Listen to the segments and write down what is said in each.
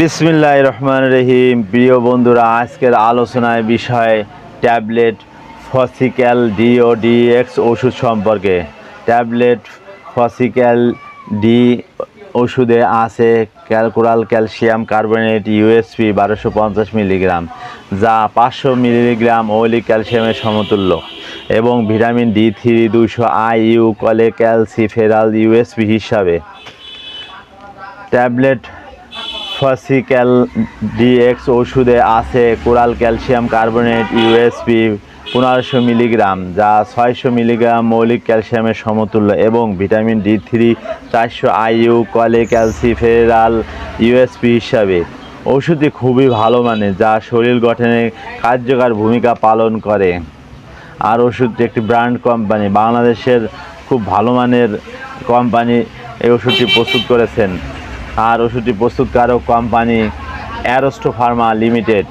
বিসমিল্লাহ রহমান রহিম। প্রিয় বন্ধুরা, আজকের আলোচনায় বিষয় ট্যাবলেট, ফসিক্যাল ডিও ডিএক্স ওষুধ সম্পর্কে। ট্যাবলেট, ফসিক্যাল ডি ওষুধে আছে ক্যালকুরাল ক্যালসিয়াম কার্বনেট ইউএসপি বারোশো পঞ্চাশ মিলিগ্রাম, যা পাঁচশো মিলিগ্রাম ওলিক ক্যালসিয়ামের সমতুল্য, এবং ভিটামিন ডি থ্রি দুশো আই ইউ, কলে ক্যালসি ক্যালসিফেরাল ইউএসপি হিসাবে। ট্যাবলেট ফসিক্যাল ডিএক্স ওষুধে আছে কোরাল ক্যালসিয়াম কার্বনেট, ইউএসপি, পনেরোশো মিলিগ্রাম, যা ছয়শো মিলিগ্রাম মৌলিক ক্যালসিয়ামের সমতুল্য এবং ভিটামিন ডি থ্রি, চারশো আইইউ, কলে ক্যালসিফেরাল, ইউএসপি হিসাবে। ওষুধটি খুবই ভালো মানে যা শরীর গঠনে কার্যকর ভূমিকা পালন করে। আর ওষুধটি একটি ব্র্যান্ড কোম্পানি, বাংলাদেশের খুব ভালো মানের কোম্পানি এই ওষুধটি প্রস্তুত করেছেন। আর ওষুধটি প্রস্তুতকারক কোম্পানি অ্যারোস্টো ফার্মা লিমিটেড।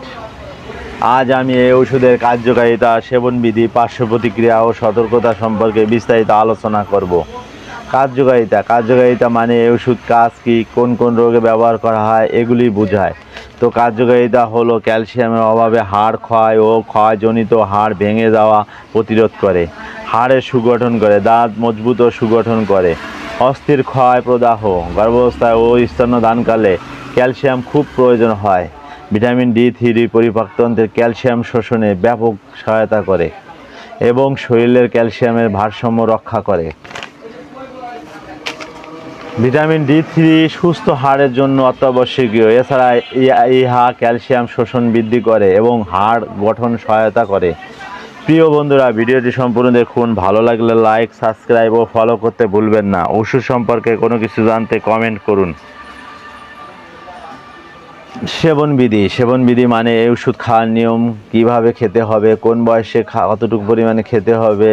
আজ আমি এই ওষুধের কার্যকারিতা, সেবনবিধি পার্শ্ব প্রতিক্রিয়া ও সতর্কতা সম্পর্কে বিস্তারিত আলোচনা করব। কার্যকারিতা। কার্যকারিতা মানে এই ওষুধ কাজ কী, কোন কোন রোগে ব্যবহার করা হয়, এগুলি বোঝায়। তো কার্যকারিতা হলো ক্যালসিয়ামের অভাবে হাড় ক্ষয় ও ক্ষয়জনিত হাড় ভেঙে যাওয়া প্রতিরোধ করে। হাড়ের সুগঠন করে, দাঁত মজবুত ও সুগঠন করে। অস্থির ক্ষয় প্রদাহ, গর্ভাবস্থায় ও স্তন্যদানকালে ক্যালসিয়াম খুব প্রয়োজন হয়। ভিটামিন ডি থ্রি পরিপাকতন্ত্রের ক্যালসিয়াম শোষণে ব্যাপক সহায়তা করে এবং শরীরের ক্যালসিয়ামের ভারসাম্য রক্ষা করে। ভিটামিন ডি থ্রি সুস্থ হাড়ের জন্য অত্যাবশ্যকীয়। এছাড়া ইহা ক্যালসিয়াম শোষণ বৃদ্ধি করে এবং হাড় গঠন সহায়তা করে। প্রিয় বন্ধুরা, ভিডিওটি সম্পূর্ণ দেখুন। ভালো লাগলে লাইক সাবস্ক্রাইব ও ফলো করতে ভুলবেন না। ওষুধ সম্পর্কে কোনো কিছু জানতে কমেন্ট করুন। সেবনবিধি সেবনবিধি মানে এই ওষুধ খাওয়ার নিয়ম, কীভাবে খেতে হবে, কোন বয়সে কতটুকু পরিমাণে খেতে হবে,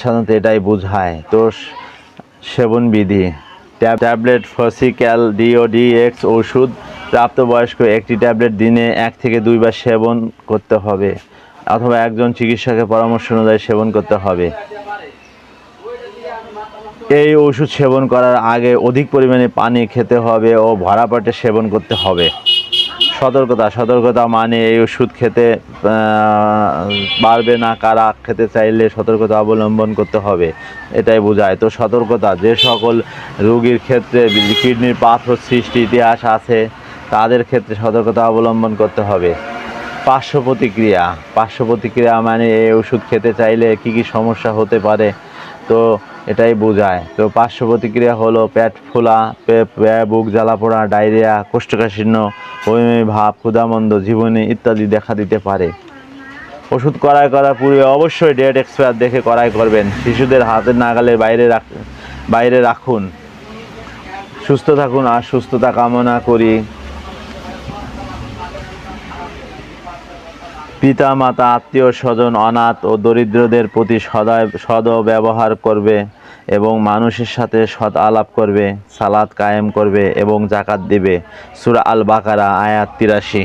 সাধারণত এটাই বোঝায়। তো সেবনবিধি ট্যাবলেট, ফসিক্যাল ডিওডিএক্স ওষুধ, প্রাপ্তবয়স্ক একটি ট্যাবলেট দিনে এক থেকে দুইবার সেবন করতে হবে। অথবা একজন চিকিৎসকের পরামর্শ অনুযায়ী সেবন করতে হবে। এই ওষুধ সেবন করার আগে অধিক পরিমাণে পানি খেতে হবে ও ভরা সেবন করতে হবে। সতর্কতা সতর্কতা মানে এই ওষুধ খেতে পারবে না কারা খেতে চাইলে সতর্কতা অবলম্বন করতে হবে, এটাই বোঝায়। তো সতর্কতা, যে সকল রোগীর ক্ষেত্রে কিডনির পাথর সৃষ্টি ইতিহাস আছে, তাদের ক্ষেত্রে সতর্কতা অবলম্বন করতে হবে। পার্শ্ব প্রতিক্রিয়া পার্শ্ব প্রতিক্রিয়া মানে এই ওষুধ খেতে চাইলে কি কি সমস্যা হতে পারে, তো এটাই বোঝায়। তো পার্শ্ব প্রতিক্রিয়া হলো পেট ফোলা বুক জ্বালা পোড়া, ডায়রিয়া, কোষ্ঠকাঠিন্য, বমি, ভাব, ক্ষুধামন্দ, জীবনী ইত্যাদি দেখা দিতে পারে। ওষুধ করাই করার পূর্বে অবশ্যই ডেট এক্সপায়ার দেখে করাই করবেন। শিশুদের হাতের নাগালের বাইরে রাখ, বাইরে রাখুন। সুস্থ থাকুন আর সুস্থতা কামনা করি। পিতা মাতা আত্মীয় স্বজন অনাথ ও দরিদ্রদের প্রতি সদয় সদ ব্যবহার করবে এবং মানুষের সাথে সৎ আলাপ করবে সালাদ কায়েম করবে এবং জাকাত দিবে। সুরা আল বাকারা আয়াত তিরাশি।